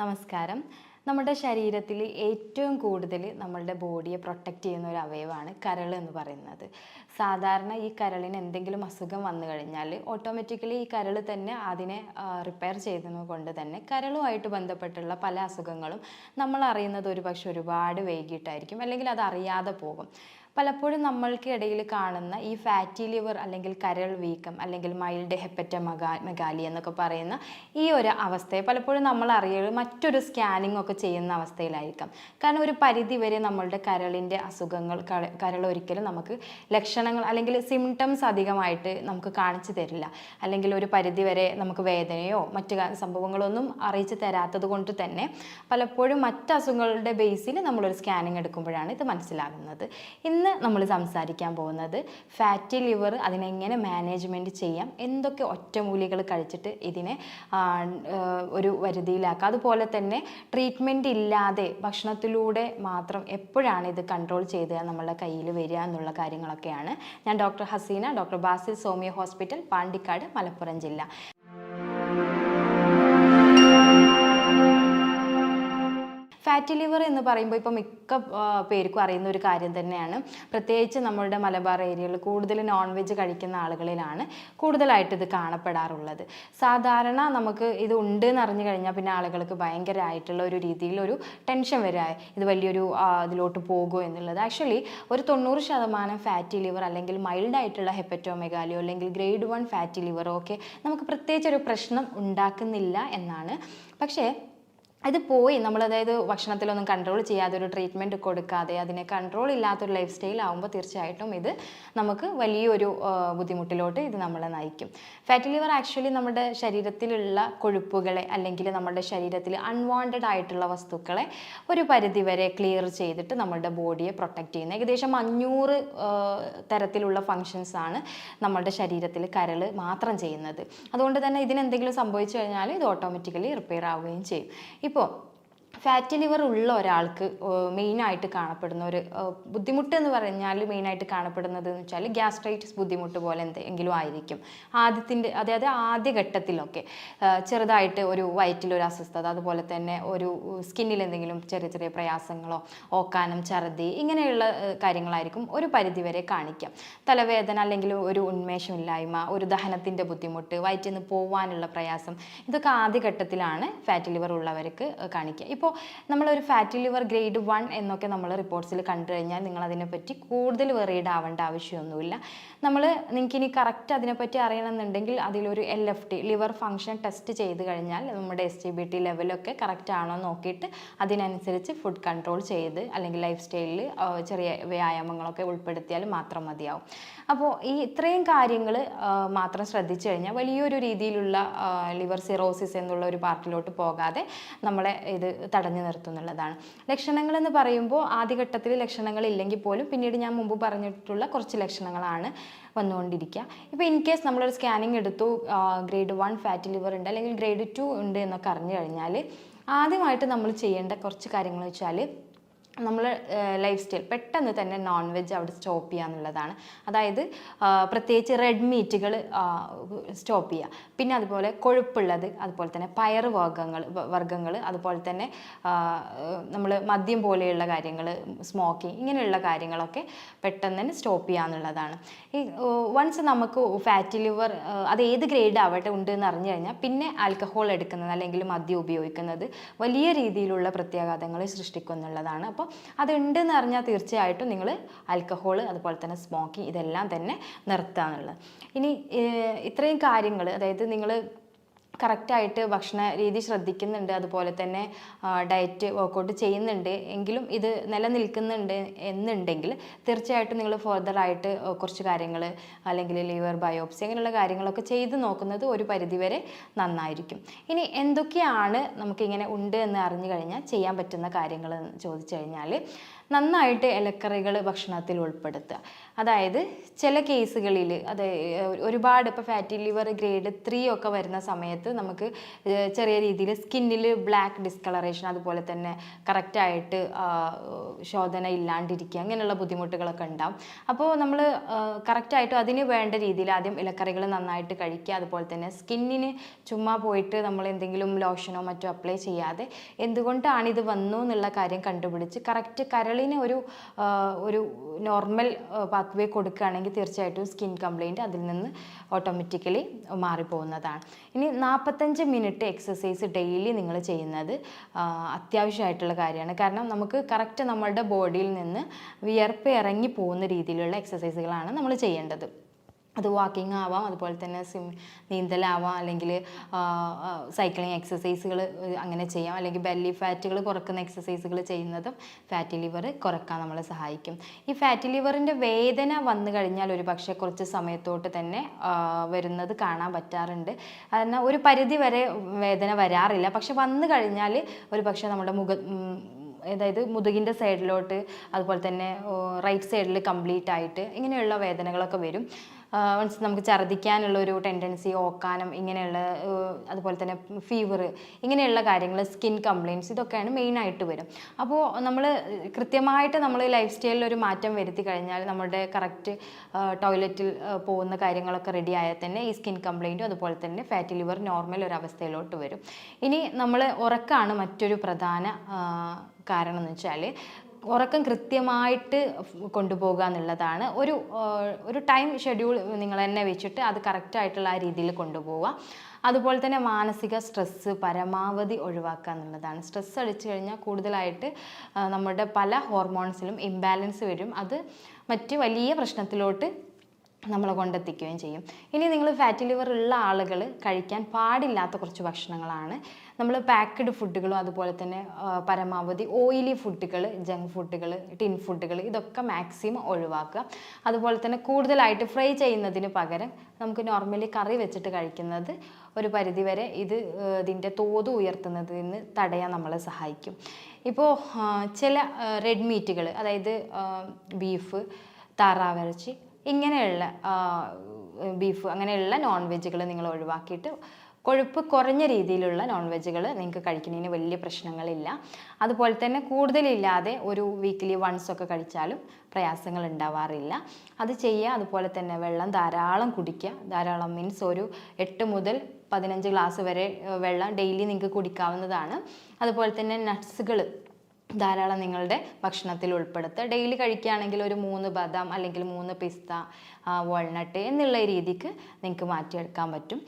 നമസ്കാരം. നമ്മുടെ ശരീരത്തിൽ ഏറ്റവും കൂടുതൽ നമ്മളുടെ ബോഡിയെ പ്രൊട്ടക്റ്റ് ചെയ്യുന്ന ഒരു അവയവമാണ് കരൾ എന്ന് പറയുന്നത്. സാധാരണ ഈ കരളിന് എന്തെങ്കിലും അസുഖം വന്നു കഴിഞ്ഞാൽ ഓട്ടോമാറ്റിക്കലി ഈ കരൾ തന്നെ അതിനെ റിപ്പയർ ചെയ്യുന്നത് കൊണ്ട് തന്നെ കരളുമായിട്ട് ബന്ധപ്പെട്ടുള്ള പല അസുഖങ്ങളും നമ്മൾ അറിയുന്നത് ഒരുപക്ഷെ ഒരുപാട് വൈകിട്ടായിരിക്കും. അല്ലെങ്കിൽ അത് അറിയാതെ പോകും. പലപ്പോഴും നമ്മൾക്ക് ഇടയിൽ കാണുന്ന ഈ ഫാറ്റി ലിവർ അല്ലെങ്കിൽ കരൾ വീക്കം അല്ലെങ്കിൽ മൈൽഡ് ഹെപ്പറ്റ മകാ മെഗാലി എന്നൊക്കെ പറയുന്ന ഈ ഒരു അവസ്ഥയെ പലപ്പോഴും നമ്മൾ അറിയുക മറ്റൊരു സ്കാനിങ് ഒക്കെ ചെയ്യുന്ന അവസ്ഥയിലായിരിക്കാം. കാരണം ഒരു പരിധി വരെ നമ്മളുടെ കരളിന്റെ അസുഖങ്ങൾ കര കരൾ ഒരിക്കലും നമുക്ക് ലക്ഷണങ്ങൾ അല്ലെങ്കിൽ സിംറ്റംസ് അധികമായിട്ട് നമുക്ക് കാണിച്ചു തരില്ല. അല്ലെങ്കിൽ ഒരു പരിധി വരെ നമുക്ക് വേദനയോ മറ്റു സംഭവങ്ങളൊന്നും അറിയിച്ചു തരാത്തത് കൊണ്ട് തന്നെ പലപ്പോഴും മറ്റ് അസുഖങ്ങളുടെ ബേസിൽ നമ്മളൊരു സ്കാനിങ് എടുക്കുമ്പോഴാണ് ഇത് മനസ്സിലാകുന്നത്. ഇന്ന് നമ്മൾ സംസാരിക്കാൻ പോകുന്നത് ഫാറ്റി ലിവർ അതിനെങ്ങനെ മാനേജ്മെന്റ് ചെയ്യാം എന്തൊക്കെ ഒറ്റമൂലികൾ കഴിച്ചിട്ട് ഇതിനെ ഒരു വരുതിയിലാക്കാം. അതുപോലെ തന്നെ ട്രീറ്റ്മെന്റ് ഇല്ലാതെ ഭക്ഷണത്തിലൂടെ മാത്രം എപ്പോഴാണ് ഇത് കൺട്രോൾ ചെയ്ത് നമ്മളുടെ കയ്യിൽ വരിക എന്നുള്ള കാര്യങ്ങളൊക്കെയാണ്. ഞാൻ doctor Haseena doctor Basil Somiya hospital Pandikkad Malappuram ജില്ല. ഫാറ്റി ലിവർ എന്ന് പറയുമ്പോൾ ഇപ്പോൾ മിക്ക പേർക്കും അറിയുന്ന ഒരു കാര്യം തന്നെയാണ്. പ്രത്യേകിച്ച് നമ്മളുടെ മലബാർ ഏരിയയിൽ കൂടുതൽ നോൺ വെജ് കഴിക്കുന്ന ആളുകളിലാണ് കൂടുതലായിട്ട് ഇത് കാണപ്പെടാറുള്ളത്. സാധാരണ നമുക്ക് ഇത് ഉണ്ട് എന്ന് അറിഞ്ഞു കഴിഞ്ഞാൽ പിന്നെ ആളുകൾക്ക് ഭയങ്കരമായിട്ടുള്ള ഒരു രീതിയിൽ ഒരു ടെൻഷൻ വരിക ഇത് വലിയൊരു ഇതിലോട്ട് പോകുമോ എന്നുള്ളത്. ആക്ച്വലി ഒരു തൊണ്ണൂറ് ശതമാനം ഫാറ്റി ലിവർ അല്ലെങ്കിൽ മൈൽഡ് ആയിട്ടുള്ള ഹെപ്പറ്റോമെഗാലിയോ അല്ലെങ്കിൽ ഗ്രേഡ് വൺ ഫാറ്റി ലിവറോ ഒക്കെ നമുക്ക് പ്രത്യേകിച്ച് ഒരു പ്രശ്നം ഉണ്ടാക്കുന്നില്ല എന്നാണ്. പക്ഷേ ഇത് പോയി. നമ്മൾ അതായത് ഭക്ഷണത്തിലൊന്നും കൺട്രോൾ ചെയ്യാതെ ഒരു ട്രീറ്റ്മെന്റ് കൊടുക്കാതെ അതിനെ കൺട്രോൾ ഇല്ലാത്തൊരു ലൈഫ് സ്റ്റൈൽ ആകുമ്പോൾ തീർച്ചയായിട്ടും ഇത് നമുക്ക് വലിയൊരു ബുദ്ധിമുട്ടിലോട്ട് ഇത് നമ്മളെ നയിക്കും. ഫാറ്റി ലിവർ ആക്ച്വലി നമ്മുടെ ശരീരത്തിലുള്ള കൊഴുപ്പുകളെ അല്ലെങ്കിൽ നമ്മുടെ ശരീരത്തിൽ അൺവാണ്ടഡ് ആയിട്ടുള്ള വസ്തുക്കളെ ഒരു പരിധി വരെ ക്ലിയർ ചെയ്തിട്ട് നമ്മുടെ ബോഡിയെ പ്രൊട്ടക്റ്റ് ചെയ്യുന്നത് ഏകദേശം അഞ്ഞൂറ് തരത്തിലുള്ള ഫങ്ഷൻസ് ആണ് നമ്മുടെ ശരീരത്തിൽ കരൾ മാത്രം ചെയ്യുന്നത്. അതുകൊണ്ട് തന്നെ ഇതിനെന്തെങ്കിലും സംഭവിച്ചു കഴിഞ്ഞാൽ ഇത് ഓട്ടോമാറ്റിക്കലി റിപ്പയർ ആവുകയും ചെയ്യും. ഇപ്പോൾ Філіпо, ഫാറ്റി ലിവർ ഉള്ള ഒരാൾക്ക് മെയിനായിട്ട് കാണപ്പെടുന്ന ഒരു ബുദ്ധിമുട്ട് എന്ന് പറഞ്ഞാൽ മെയിനായിട്ട് കാണപ്പെടുന്നത് എന്ന് വെച്ചാൽ ഗ്യാസ്ട്രൈറ്റിസ് ബുദ്ധിമുട്ട് പോലെ എന്തെങ്കിലും ആയിരിക്കും. ആദ്യത്തിന്റെ അതായത് ആദ്യഘട്ടത്തിലൊക്കെ ചെറുതായിട്ട് ഒരു വയറ്റിലൊരു അസ്വസ്ഥത അതുപോലെ തന്നെ ഒരു സ്കിന്നിൽ എന്തെങ്കിലും ചെറിയ ചെറിയ പ്രയാസങ്ങളോ ഓക്കാനം ഛർദി ഇങ്ങനെയുള്ള കാര്യങ്ങളായിരിക്കും ഒരു പരിധിവരെ കാണിക്കാം. തലവേദന അല്ലെങ്കിൽ ഒരു ഉന്മേഷമില്ലായ്മ ഒരു ദഹനത്തിന്റെ ബുദ്ധിമുട്ട് വയറ്റിൽ നിന്ന് പോകാനുള്ള പ്രയാസം ഇതൊക്കെ ആദ്യഘട്ടത്തിലാണ് ഫാറ്റി ലിവർ ഉള്ളവർക്ക് കാണിക്കുക. ഇപ്പോൾ നമ്മളൊരു ഫാറ്റി ലിവർ ഗ്രേഡ് വൺ എന്നൊക്കെ നമ്മൾ റിപ്പോർട്ട്സിൽ കണ്ടു കഴിഞ്ഞാൽ നിങ്ങൾ അതിനെപ്പറ്റി കൂടുതൽ വെറീഡ് ആവേണ്ട ആവശ്യമൊന്നുമില്ല. നമ്മൾ നിങ്ങൾക്ക് ഇനി കറക്റ്റ് അതിനെപ്പറ്റി അറിയണമെന്നുണ്ടെങ്കിൽ അതിലൊരു L F T liver function test ചെയ്ത് കഴിഞ്ഞാൽ നമ്മുടെ എസ് ടി ബി ടി ലെവലൊക്കെ കറക്റ്റ് ആണോ നോക്കിയിട്ട് അതിനനുസരിച്ച് ഫുഡ് കൺട്രോൾ ചെയ്ത് അല്ലെങ്കിൽ ലൈഫ് സ്റ്റൈലിൽ ചെറിയ വ്യായാമങ്ങളൊക്കെ ഉൾപ്പെടുത്തിയാൽ മാത്രം മതിയാവും. അപ്പോൾ ഈ ഇത്രയും കാര്യങ്ങൾ മാത്രം ശ്രദ്ധിച്ചു കഴിഞ്ഞാൽ വലിയൊരു രീതിയിലുള്ള ലിവർ സിറോസിസ് എന്നുള്ള ഒരു പാർട്ടിലോട്ട് പോകാതെ നമ്മളെ ഇത് തടഞ്ഞു നിർത്തുന്നുള്ളതാണ്. ലക്ഷണങ്ങൾ എന്ന് പറയുമ്പോൾ ആദ്യഘട്ടത്തിൽ ലക്ഷണങ്ങൾ ഇല്ലെങ്കിൽ പോലും പിന്നീട് ഞാൻ മുമ്പ് പറഞ്ഞിട്ടുള്ള കുറച്ച് ലക്ഷണങ്ങളാണ്. വന്നുകൊണ്ടിരിക്കുക. ഇപ്പോൾ ഇൻ കേസ് നമ്മളൊരു സ്കാനിങ് എടുത്തു ഗ്രേഡ് വൺ ഫാറ്റി ലിവർ ഉണ്ട് അല്ലെങ്കിൽ ഗ്രേഡ് ടു ഉണ്ട് എന്നൊക്കെ അറിഞ്ഞു കഴിഞ്ഞാൽ ആദ്യമായിട്ട് നമ്മൾ ചെയ്യേണ്ട കുറച്ച് കാര്യങ്ങൾ വെച്ചാൽ നമ്മൾ ലൈഫ് സ്റ്റൈൽ പെട്ടെന്ന് തന്നെ നോൺ വെജ് അവിടെ സ്റ്റോപ്പ് ചെയ്യുക എന്നുള്ളതാണ്. അതായത് പ്രത്യേകിച്ച് റെഡ് മീറ്റുകൾ സ്റ്റോപ്പ് ചെയ്യുക. പിന്നെ അതുപോലെ കൊഴുപ്പുള്ളത് അതുപോലെ തന്നെ പയർ വർഗങ്ങൾ വർഗങ്ങൾ അതുപോലെ തന്നെ നമ്മൾ മദ്യം പോലെയുള്ള കാര്യങ്ങൾ സ്മോക്കിംഗ് ഇങ്ങനെയുള്ള കാര്യങ്ങളൊക്കെ പെട്ടെന്ന് തന്നെ സ്റ്റോപ്പ് ചെയ്യുക എന്നുള്ളതാണ്. ഈ വൺസ് നമുക്ക് ഫാറ്റി ലിവർ അത് ഏത് ഗ്രേഡ് ആവട്ടെ ഉണ്ട് എന്ന് അറിഞ്ഞു കഴിഞ്ഞാൽ പിന്നെ ആൽക്കഹോൾ എടുക്കുന്നത് അല്ലെങ്കിൽ മദ്യം ഉപയോഗിക്കുന്നത് വലിയ രീതിയിലുള്ള പ്രത്യാഘാതങ്ങൾ സൃഷ്ടിക്കും എന്നുള്ളതാണ്. അപ്പോൾ അത് ഉണ്ടെന്ന് അറിഞ്ഞാൽ തീർച്ചയായിട്ടും നിങ്ങൾ ആൽക്കഹോൾ അതുപോലെ തന്നെ സ്മോക്കിംഗ് ഇതെല്ലാം തന്നെ നിർത്താന്നുള്ളത്. ഇനി ഇത്രയും കാര്യങ്ങൾ അതായത് നിങ്ങൾ കറക്റ്റായിട്ട് ഭക്ഷണ രീതി ശ്രദ്ധിക്കുന്നുണ്ട്. അതുപോലെ തന്നെ ഡയറ്റ് വർക്കൗട്ട് ചെയ്യുന്നുണ്ട്. എങ്കിലും ഇത് നിലനിൽക്കുന്നുണ്ട് എന്നുണ്ടെങ്കിൽ തീർച്ചയായിട്ടും നിങ്ങൾ ഫർദറായിട്ട് കുറച്ച് കാര്യങ്ങൾ അല്ലെങ്കിൽ ലിവർ ബയോപ്സി അങ്ങനെയുള്ള കാര്യങ്ങളൊക്കെ ചെയ്ത് നോക്കുന്നത് ഒരു പരിധിവരെ നന്നായിരിക്കും. ഇനി എന്തൊക്കെയാണ് നമുക്കിങ്ങനെ ഉണ്ട് എന്ന് അറിഞ്ഞു കഴിഞ്ഞാൽ ചെയ്യാൻ പറ്റുന്ന കാര്യങ്ങൾ ചോദിച്ചു കഴിഞ്ഞാൽ നന്നായിട്ട് ഇലക്കറികൾ ഭക്ഷണത്തിൽ ഉൾപ്പെടുത്തുക. അതായത് ചില കേസുകളിൽ അത് ഒരുപാട് ഇപ്പോൾ ഫാറ്റി ലിവർ ഗ്രേഡ് ത്രീ ഒക്കെ വരുന്ന സമയത്ത് നമുക്ക് ചെറിയ രീതിയിൽ സ്കിന്നിൽ ബ്ലാക്ക് ഡിസ്കളറേഷൻ അതുപോലെ തന്നെ കറക്റ്റായിട്ട് ശോധന ഇല്ലാണ്ടിരിക്കുക അങ്ങനെയുള്ള ബുദ്ധിമുട്ടുകളൊക്കെ ഉണ്ടാവും. അപ്പോൾ നമ്മൾ കറക്റ്റായിട്ട് അതിന് വേണ്ട രീതിയിൽ ആദ്യം ഇലക്കറികൾ നന്നായിട്ട് കഴിക്കുക അതുപോലെ തന്നെ സ്കിന്നിന് ചുമ്മാ പോയിട്ട് നമ്മൾ എന്തെങ്കിലും ലോഷനോ മറ്റോ അപ്ലൈ ചെയ്യാതെ എന്തുകൊണ്ടാണ് ഇത് വന്നു എന്നുള്ള കാര്യം കണ്ടുപിടിച്ച് കറക്റ്റ് കരളിന് ഒരു ഒരു നോർമൽ പാത്വേ കൊടുക്കുകയാണെങ്കിൽ തീർച്ചയായിട്ടും സ്കിൻ കംപ്ലയിന്റ് അതിൽ നിന്ന് ഓട്ടോമാറ്റിക്കലി മാറിപ്പോകുന്നതാണ്. ഇനി നാൽപ്പത്തഞ്ച് മിനിറ്റ് എക്സസൈസ് ഡെയിലി നിങ്ങൾ ചെയ്യുന്നത് അത്യാവശ്യമായിട്ടുള്ള കാര്യമാണ്. കാരണം നമുക്ക് കറക്റ്റ് നമ്മളുടെ ബോഡിയിൽ നിന്ന് വിയർപ്പ് ഇറങ്ങി പോകുന്ന രീതിയിലുള്ള എക്സസൈസുകളാണ് നമ്മൾ ചെയ്യേണ്ടത്. അത് വാക്കിംഗ് ആവാം അതുപോലെ തന്നെ സ്വിം നീന്തലാവാം അല്ലെങ്കിൽ സൈക്ലിംഗ് എക്സസൈസുകൾ അങ്ങനെ ചെയ്യാം. അല്ലെങ്കിൽ ബെല്ലി ഫാറ്റുകൾ കുറക്കുന്ന എക്സസൈസുകൾ ചെയ്യുന്നതും ഫാറ്റി ലിവർ കുറയ്ക്കാൻ നമ്മളെ സഹായിക്കും. ഈ ഫാറ്റി ലിവറിന്റെ വേദന വന്നു കഴിഞ്ഞാൽ ഒരു പക്ഷേ കുറച്ച് സമയത്തോട്ട് തന്നെ വരുന്നത് കാണാൻ പറ്റാറുണ്ട്. കാരണം ഒരു പരിധി വരെ വേദന വരാറില്ല. പക്ഷെ വന്നു കഴിഞ്ഞാൽ ഒരു പക്ഷേ നമ്മുടെ മുഖ അതായത് മുതുകിന്റെ സൈഡിലോട്ട് അതുപോലെ തന്നെ റൈറ്റ് സൈഡിൽ കംപ്ലീറ്റ് ആയിട്ട് ഇങ്ങനെയുള്ള വേദനകളൊക്കെ വരും. മീൻസ് നമുക്ക് ഛർദ്ദിക്കാനുള്ള ഒരു ടെൻഡൻസി ഓക്കാനം ഇങ്ങനെയുള്ള അതുപോലെ തന്നെ ഫീവർ ഇങ്ങനെയുള്ള കാര്യങ്ങൾ സ്കിൻ കംപ്ലയിൻസ് ഇതൊക്കെയാണ് മെയിനായിട്ട് വരും. അപ്പോൾ നമ്മൾ കൃത്യമായിട്ട് നമ്മൾ ലൈഫ് സ്റ്റൈലിൽ ഒരു മാറ്റം വരുത്തി കഴിഞ്ഞാൽ നമ്മുടെ കറക്റ്റ് ടോയ്ലറ്റിൽ പോകുന്ന കാര്യങ്ങളൊക്കെ റെഡി ആയാൽ തന്നെ ഈ സ്കിൻ കംപ്ലയിന്റും അതുപോലെ തന്നെ ഫാറ്റ് ലിവർ നോർമൽ ഒരു അവസ്ഥയിലോട്ട് വരും. ഇനി നമ്മൾ ഉറക്കമാണ് മറ്റൊരു പ്രധാന കാരണം എന്ന് വെച്ചാൽ ഉറക്കം കൃത്യമായിട്ട് കൊണ്ടുപോകുക എന്നുള്ളതാണ്. ഒരു ഒരു ടൈം ഷെഡ്യൂൾ നിങ്ങൾ തന്നെ വെച്ചിട്ട് അത് കറക്റ്റായിട്ടുള്ള ആ രീതിയിൽ കൊണ്ടുപോവുക. അതുപോലെ തന്നെ മാനസിക സ്ട്രെസ്സ് പരമാവധി ഒഴിവാക്കുക എന്നുള്ളതാണ്. സ്ട്രെസ്സ് അടിച്ചു കഴിഞ്ഞാൽ കൂടുതലായിട്ട് നമ്മുടെ പല ഹോർമോൺസിലും ഇംബാലൻസ് വരും. അത് മറ്റ് വലിയ പ്രശ്നത്തിലോട്ട് നമ്മളെ കൊണ്ടെത്തിക്കുകയും ചെയ്യും. ഇനി നിങ്ങൾ ഫാറ്റി ലിവർ ഉള്ള ആളുകൾ കഴിക്കാൻ പാടില്ലാത്ത കുറച്ച് ഭക്ഷണങ്ങളാണ്. നമ്മൾ പാക്ക്ഡ് ഫുഡുകളും അതുപോലെ തന്നെ പരമാവധി ഓയിലി ഫുഡുകൾ ജങ്ക് ഫുഡുകൾ ടിൻ ഫുഡുകൾ ഇതൊക്കെ മാക്സിമം ഒഴിവാക്കുക. അതുപോലെ തന്നെ കൂടുതലായിട്ട് ഫ്രൈ ചെയ്യുന്നതിന് പകരം നമുക്ക് നോർമലി കറി വെച്ചിട്ട് കഴിക്കുന്നത് ഒരു പരിധിവരെ ഇത് ഇതിന്റെ തോത് ഉയർത്തുന്നതിന് തടയാൻ നമ്മളെ സഹായിക്കും. ഇപ്പോൾ ചില റെഡ് മീറ്റുകൾ അതായത് ബീഫ് താറാവിറച്ചി ഇങ്ങനെയുള്ള ബീഫ് അങ്ങനെയുള്ള നോൺ വെജുകൾ നിങ്ങൾ ഒഴിവാക്കിയിട്ട് കൊഴുപ്പ് കുറഞ്ഞ രീതിയിലുള്ള നോൺ വെജുകൾ നിങ്ങൾക്ക് കഴിക്കുന്നതിന് വലിയ പ്രശ്നങ്ങളില്ല. അതുപോലെ തന്നെ കൂടുതലില്ലാതെ ഒരു വീക്കിലി വൺസ് ഒക്കെ കഴിച്ചാലും പ്രയാസങ്ങൾ ഉണ്ടാവാറില്ല. അത് ചെയ്യുക അതുപോലെ തന്നെ വെള്ളം ധാരാളം കുടിക്കുക. ധാരാളം മീൻസ് ഒരു എട്ട് മുതൽ പതിനഞ്ച് ഗ്ലാസ് വരെ വെള്ളം ഡെയിലി നിങ്ങൾക്ക് കുടിക്കാവുന്നതാണ്. അതുപോലെ തന്നെ നട്ട്സുകൾ ധാരാളം നിങ്ങളുടെ ഭക്ഷണത്തിൽ ഉൾപ്പെടുത്തുക. ഡെയിലി കഴിക്കുകയാണെങ്കിൽ ഒരു മൂന്ന് ബദാം അല്ലെങ്കിൽ മൂന്ന് പിസ്ത വാൾനട്ട് എന്നുള്ള രീതിക്ക് നിങ്ങൾക്ക് മാറ്റിയെടുക്കാൻ പറ്റും.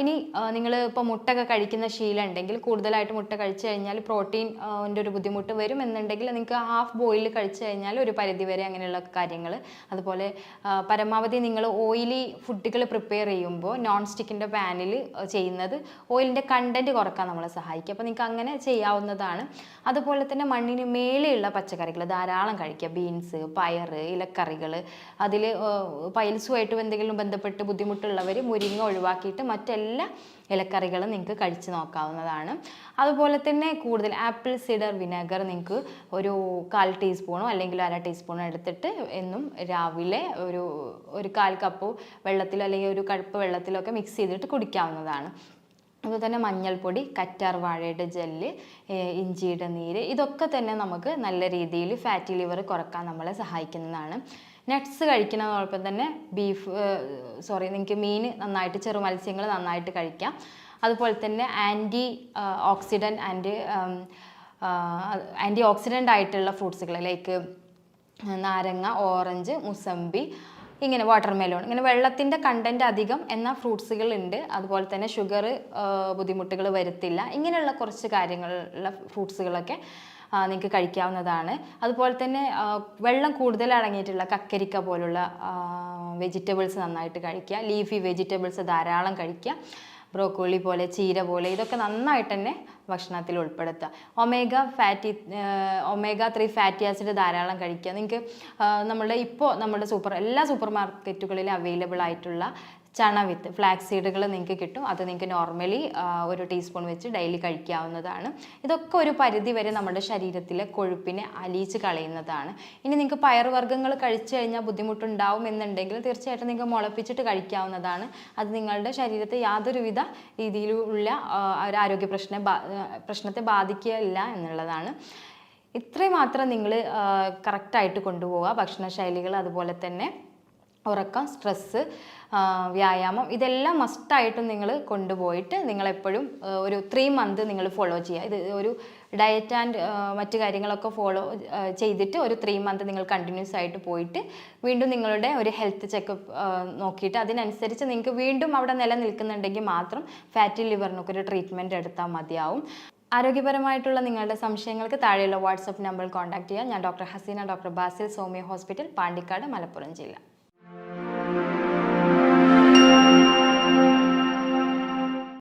ഇനി നിങ്ങൾ ഇപ്പോൾ മുട്ടൊക്കെ കഴിക്കുന്ന ശീലം ഉണ്ടെങ്കിൽ കൂടുതലായിട്ട് മുട്ട കഴിച്ചു കഴിഞ്ഞാൽ പ്രോട്ടീൻ ന്റെ ഒരു ബുദ്ധിമുട്ട് വരും. എന്നുണ്ടെങ്കിൽ നിങ്ങൾക്ക് ഹാഫ് ബോയിലിൽ കഴിച്ചു കഴിഞ്ഞാൽ ഒരു പരിധി വരെ അങ്ങനെയുള്ള കാര്യങ്ങൾ അതുപോലെ പരമാവധി നിങ്ങൾ ഓയിലി ഫുഡുകൾ പ്രിപ്പയർ ചെയ്യുമ്പോൾ നോൺ സ്റ്റിക്കിന്റെ പാനിൽ ചെയ്യുന്നത് ഓയിലിന്റെ കണ്ടന്റ് കുറയ്ക്കാൻ നമ്മളെ സഹായിക്കും. അപ്പോൾ നിങ്ങൾക്ക് അങ്ങനെ ചെയ്യാവുന്നതാണ്. അതുപോലെ തന്നെ മണ്ണിന് മേലെയുള്ള പച്ചക്കറികൾ ധാരാളം കഴിക്കുക. ബീൻസ് പയർ ഇലക്കറികൾ അതിൽ പൈൽസുമായിട്ട് എന്തെങ്കിലും ബന്ധപ്പെട്ട് ബുദ്ധിമുട്ടുള്ളവർ മുരിങ്ങ ഒഴിവാക്കിയിട്ട് മറ്റെല്ലാ ഇലക്കറികളും നിങ്ങൾക്ക് കഴിച്ച് നോക്കാവുന്നതാണ്. അതുപോലെ തന്നെ കൂടുതൽ ആപ്പിൾ സിഡർ വിനെഗർ നിങ്ങൾക്ക് ഒരു കാൽ ടീസ്പൂണോ അല്ലെങ്കിൽ അര ടീസ്പൂണോ എടുത്തിട്ട് എന്നും രാവിലെ ഒരു ഒരു കാൽ കപ്പ് വെള്ളത്തിലോ അല്ലെങ്കിൽ ഒരു കഴുപ്പ് വെള്ളത്തിലോ ഒക്കെ മിക്സ് ചെയ്തിട്ട് കുടിക്കാവുന്നതാണ്. അതുപോലെ തന്നെ മഞ്ഞൾപ്പൊടി കറ്റാർ വാഴയുടെ ജെല്ല് ഇഞ്ചിയുടെ നീര് ഇതൊക്കെ തന്നെ നമുക്ക് നല്ല രീതിയിൽ ഫാറ്റി ലിവർ കുറയ്ക്കാൻ നമ്മളെ സഹായിക്കുന്നതാണ്. നട്ട്സ് കഴിക്കുന്നതോടൊപ്പം തന്നെ ബീഫ് സോറി നിങ്ങൾക്ക് മീൻ നന്നായിട്ട് ചെറു മത്സ്യങ്ങൾ നന്നായിട്ട് കഴിക്കാം. അതുപോലെ തന്നെ anti oxidant and anti oxidant ആയിട്ടുള്ള ഫ്രൂട്ട്സുകൾ ലൈക്ക് നാരങ്ങ ഓറഞ്ച് മുസമ്പി ഇങ്ങനെ വാട്ടർ മെലോൺ ഇങ്ങനെ വെള്ളത്തിന്റെ കണ്ടന്റ് അധികം എന്ന ഫ്രൂട്ട്സുകൾ ഉണ്ട്. അതുപോലെ തന്നെ ഷുഗർ ബുദ്ധിമുട്ടുകൾ വരുത്തില്ല. ഇങ്ങനെയുള്ള കുറച്ച് കാര്യങ്ങളുള്ള ഫ്രൂട്ട്സുകളൊക്കെ നിങ്ങൾക്ക് കഴിക്കാവുന്നതാണ്. അതുപോലെ തന്നെ വെള്ളം കൂടുതൽ അടങ്ങിയിട്ടുള്ള കക്കരിക്ക പോലുള്ള വെജിറ്റബിൾസ് നന്നായിട്ട് കഴിക്കുക. ലീഫി വെജിറ്റബിൾസ് ധാരാളം കഴിക്കുക. ബ്രോക്കോളി പോലെ ചീര പോലെ ഇതൊക്കെ നന്നായിട്ട് തന്നെ ഭക്ഷണത്തിൽ ഉൾപ്പെടുത്തുക. Omega fatty omega three fatty acid ധാരാളം കഴിക്കുക. നിങ്ങൾക്ക് നമ്മുടെ ഇപ്പോൾ നമ്മുടെ സൂപ്പർ എല്ലാ സൂപ്പർ മാർക്കറ്റുകളിലും അവൈലബിൾ ആയിട്ടുള്ള ചണവിത്ത് ഫ്ലാക്സ് സീഡുകൾ നിങ്ങൾക്ക് കിട്ടും. അത് നിങ്ങൾക്ക് നോർമലി ഒരു ടീസ്പൂൺ വെച്ച് ഡെയിലി കഴിക്കാവുന്നതാണ്. ഇതൊക്കെ ഒരു പരിധി വരെ നമ്മുടെ ശരീരത്തിലെ കൊഴുപ്പിനെ അലിയിച്ച് കളയുന്നതാണ്. ഇനി നിങ്ങൾക്ക് പയറുവർഗങ്ങൾ കഴിച്ചു കഴിഞ്ഞാൽ ബുദ്ധിമുട്ടുണ്ടാവും എന്നുണ്ടെങ്കിൽ തീർച്ചയായിട്ടും നിങ്ങൾക്ക് മുളപ്പിച്ചിട്ട് കഴിക്കാവുന്നതാണ്. അത് നിങ്ങളുടെ ശരീരത്തെ യാതൊരുവിധ രീതിയിലുള്ള ഒരു ആരോഗ്യ പ്രശ്നം പ്രശ്നത്തെ ബാധിക്കുകയില്ല എന്നുള്ളതാണ്. ഇത്രയും മാത്രം നിങ്ങൾ കറക്റ്റായിട്ട് കൊണ്ടുപോവുക. ഭക്ഷണശൈലികൾ അതുപോലെ തന്നെ ഉറക്കം സ്ട്രെസ്സ് വ്യായാമം ഇതെല്ലാം മസ്റ്റായിട്ടും നിങ്ങൾ കൊണ്ടുപോയിട്ട് നിങ്ങളെപ്പോഴും ഒരു ത്രീ മന്ത് നിങ്ങൾ ഫോളോ ചെയ്യുക. ഇത് ഒരു ഡയറ്റ് ആൻഡ് മറ്റു കാര്യങ്ങളൊക്കെ ഫോളോ ചെയ്തിട്ട് ഒരു ത്രീ മന്ത് നിങ്ങൾ കണ്ടിന്യൂസ് ആയിട്ട് പോയിട്ട് വീണ്ടും നിങ്ങളുടെ ഒരു ഹെൽത്ത് ചെക്കപ്പ് നോക്കിയിട്ട് അതിനനുസരിച്ച് നിങ്ങൾക്ക് വീണ്ടും അവിടെ നിലനിൽക്കുന്നുണ്ടെങ്കിൽ മാത്രം ഫാറ്റി ലിവറിനൊക്കെ ഒരു ട്രീറ്റ്മെന്റ് എടുത്താൽ മതിയാവും. ആരോഗ്യപരമായിട്ടുള്ള നിങ്ങളുടെ സംശയങ്ങൾക്ക് താഴെയുള്ള വാട്സപ്പ് നമ്പറിൽ കോൺടാക്ട് ചെയ്യാം ഞാൻ doctor Haseena doctor Basil Somiya hospital Pandikkad Malappuram ജില്ല.